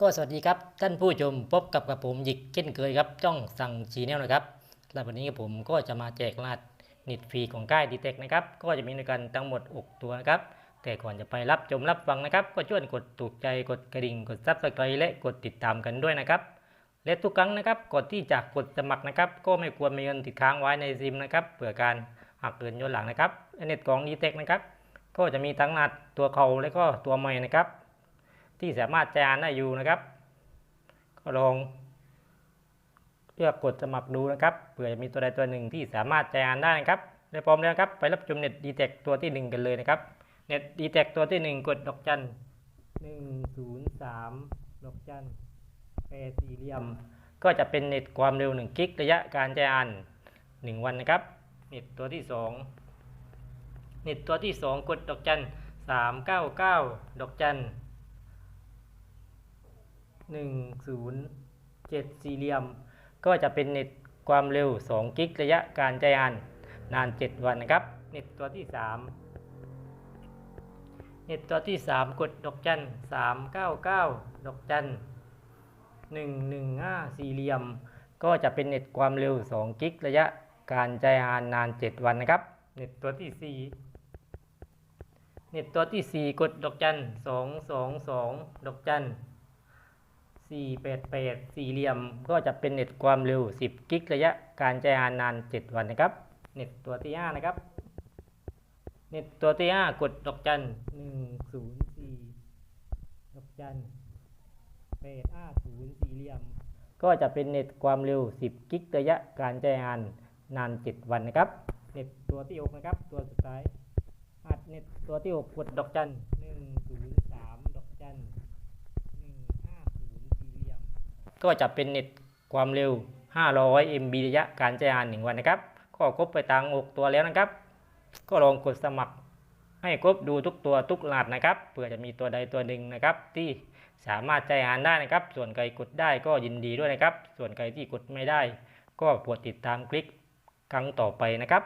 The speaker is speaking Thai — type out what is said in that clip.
ก็สวัสดีครับ ท่านผู้ชมพบกับกับผมหยิกเช่นเคยครับจ้องสั่งชีแนลนะครับและวันนี้ผมก็จะมาแจกรหัสนิดฟรีของค่ายดีเทคนะครับก็จะมีในกันทั้งหมด 6 ตัวนะครับแต่ก่อนจะไปรับชมรับฟังนะครับ ก็ช่วยกดถูกใจกดกระดิ่งกดซับสไครต์และกดติดตามกันด้วยนะครับ และทุกครั้งนะครับก่อนที่จะกดสมัครนะครับ ก็ไม่ควรมีเงินติดค้างไว้ในซิมนะครับเผื่อการหักเงินย้อนหลังนะครับเน็ตของดีเทคนะครับก็จะมีทั้งรหัสตัวเขาและก็ตัวใหม่นะครับ ที่สามารถใช้งานได้อยู่นะครับ ก็ลองเลือกกดสมัครดูนะครับเผื่อจะมีตัวใดตัวหนึ่งที่สามารถใช้งานได้นะครับได้พร้อมแล้วนะครับ ไปรับชมเน็ตดีเทคตัวที่หนึ่งกันเลยนะครับเน็ตดีเทคตัวที่หนึ่งกดดอกจันหนึ่งศูนย์สามดอกจันแปดสี่เหลี่ยม ก็จะเป็นเน็ตความเร็ว1กิกระยะการใช้งาน 1 วันนะครับ เน็ตตัวที่ 2 เน็ตตัวที่ 2 กดดอกจัน399 ดอกจัน 107 สี่เหลี่ยม ก็จะเป็นเน็ตความเร็ว 2 กิกระยะการใช้งานนาน 7 วันนะครับ เน็ตตัวที่ 3 เน็ตตัวที่ 3 กดดอกจัน 399 ดอกจัน 115 สี่เหลี่ยม ก็จะเป็นเน็ตความเร็ว 2 กิกระยะการใช้งานนาน 7 วันนะครับ เน็ตตัวที่ 4เน็ตตัวที่ 4 กดดอกจัน 222 ดอกจัน 488 สี่เหลี่ยมก็จะเป็นเน็ตความเร็ว 10 กิกระยะการใช้งานนาน 7 วันนะครับ เน็ตตัวที่ 5 นะครับ เน็ตตัวที่ 5 กดดอกจัน104 ดอกจันเปดห้าศูนย์สี่เหลี่ยม ก็จะเป็นเน็ตความเร็ว 10 กิกระยะการใช้งานนาน 7 วันนะครับ เน็ตตัวที่ 6 นะครับ ตัวสุดท้ายอัดเน็ตตัวที่ 6 กดดอกจัน103 ดอกจัน1 สี่เหลี่ยม ก็จะเป็นเน็ตความเร็ว 500 MB ระยะการใช้งาน 1 วันนะครับ ก็ครบไปทาง6ตัวแล้วนะครับ ก็ลองกดสมัคร ให้ครบดูทุกตัวทุกรหัสนะครับเผื่อจะมีตัวใดตัวหนึ่งนะครับ ที่สามารถใช้งานได้นะครับ ส่วนใครกดได้ก็ยินดีด้วยนะครับ ส่วนใครที่กดไม่ได้ ก็โปรดติดตามคลิกครั้งต่อไปนะครับ